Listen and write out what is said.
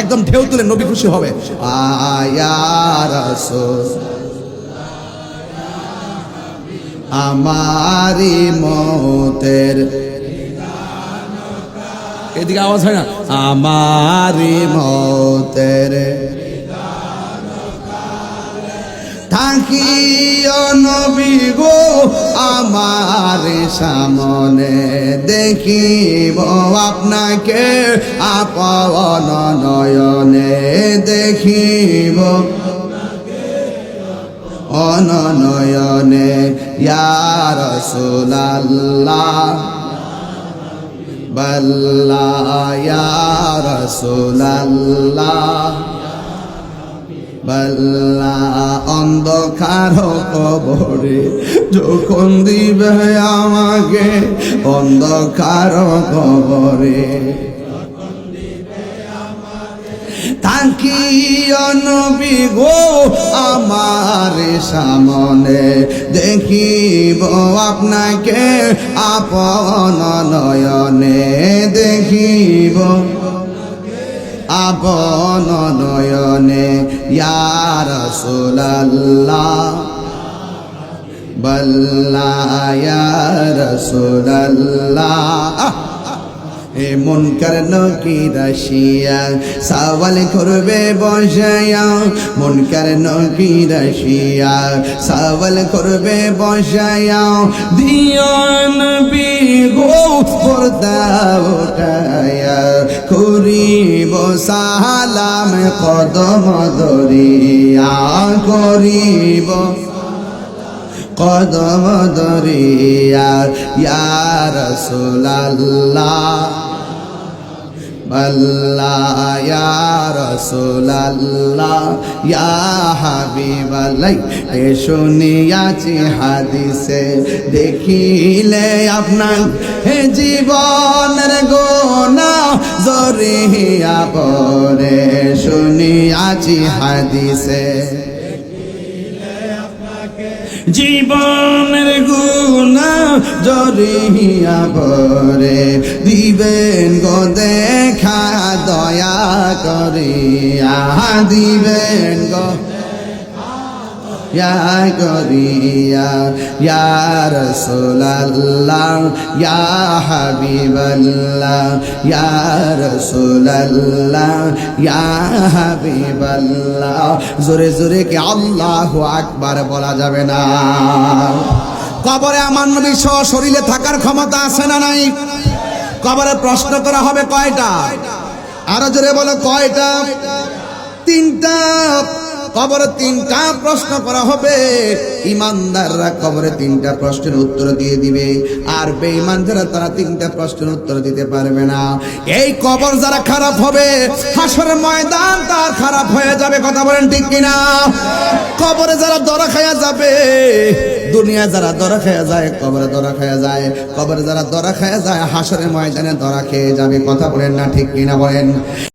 একদম ঢেউ তুলে নবী খুশি হবে। আমারি মতের এদিকে আওয়াজ হয় না। আমারি মতের থাকিও নবী গো, আমার সামনে দেখিব আপনাকে, আপন নয়নে দেখিব অননয়নে ইয়ার সুলাল্লাহ বল্লা ইয়ার সুলাল্লাহ বল্লা অন্ধকার কবরে যখন দিবে আমাকে অন্ধকার কবরে। তাকিও গো, আমার সামনে দেখিব আপনাকে, আপন নয়নে দেখিব। আপন ইয়ার সুলাল্লাহ বল্লা ইয়ার সুলাল্লাহ এ মন কর্ণ কি রশিয়া, সওয়াল করবে বসায়া। মন কর্ণ কি রশিয়া, সওয়াল করবে বসায়া। দিয়ন বি গো পর্দা উঠায়া। করিব সালাম কদম দরিয়া করিব। কদম দরিয়া ইয়ার রাসূলুল্লাহ। আল্লাহ, ইয়া রাসূলুল্লাহ, ইয়া হাবিবাল্লাহ। এ শুনিয়াছি হাদিসে, দেখিলে আপনার হে জীবনের গোনা জরিয়া পরে শুনিয়াছি হাদিসে জীবনের গুণা জরিয়া ভরে দিবেন গো দেখা, দয়া করিয়া দিবেন গো ইয়া করিয়া, ইয়া রাসূলুল্লাহ, ইয়া হাবিবাল্লাহ, ইয়া রাসূলুল্লাহ, ইয়া হাবিবাল্লাহ। জোরে জোরে কি আল্লাহু আকবার বলা যাবে না। কবরে আমার নবী সহ শরীরে থাকার ক্ষমতা আছে না নাই? কবরে প্রশ্ন করা হবে কয়টা? আরও জোরে বলো, কয়টা? তিনটা। কবরে তিনটা প্রশ্ন করা হবে। ইমানদাররা কবরে তিনটা প্রশ্নের উত্তর দিয়ে দিবে। আর বেঈমান যারা, তারা তিনটা প্রশ্নের উত্তর দিতে পারবে না। এই কবর যারা খারাপ হবে, হাসরের ময়দান তার খারাপ হয়ে যাবে, কথা বলেন ঠিক কিনা? কবরে যারা দরা খায়া যাবে দুনিয়া যারা দরা খেয়ে যায়, কবরে দরা খেয়ে যায়, কবরে যারা দরা খেয়ে যায়, হাসরের ময়দানে দরা খেয়ে যাবে। কথা বলেন না ঠিক কিনা বলেন?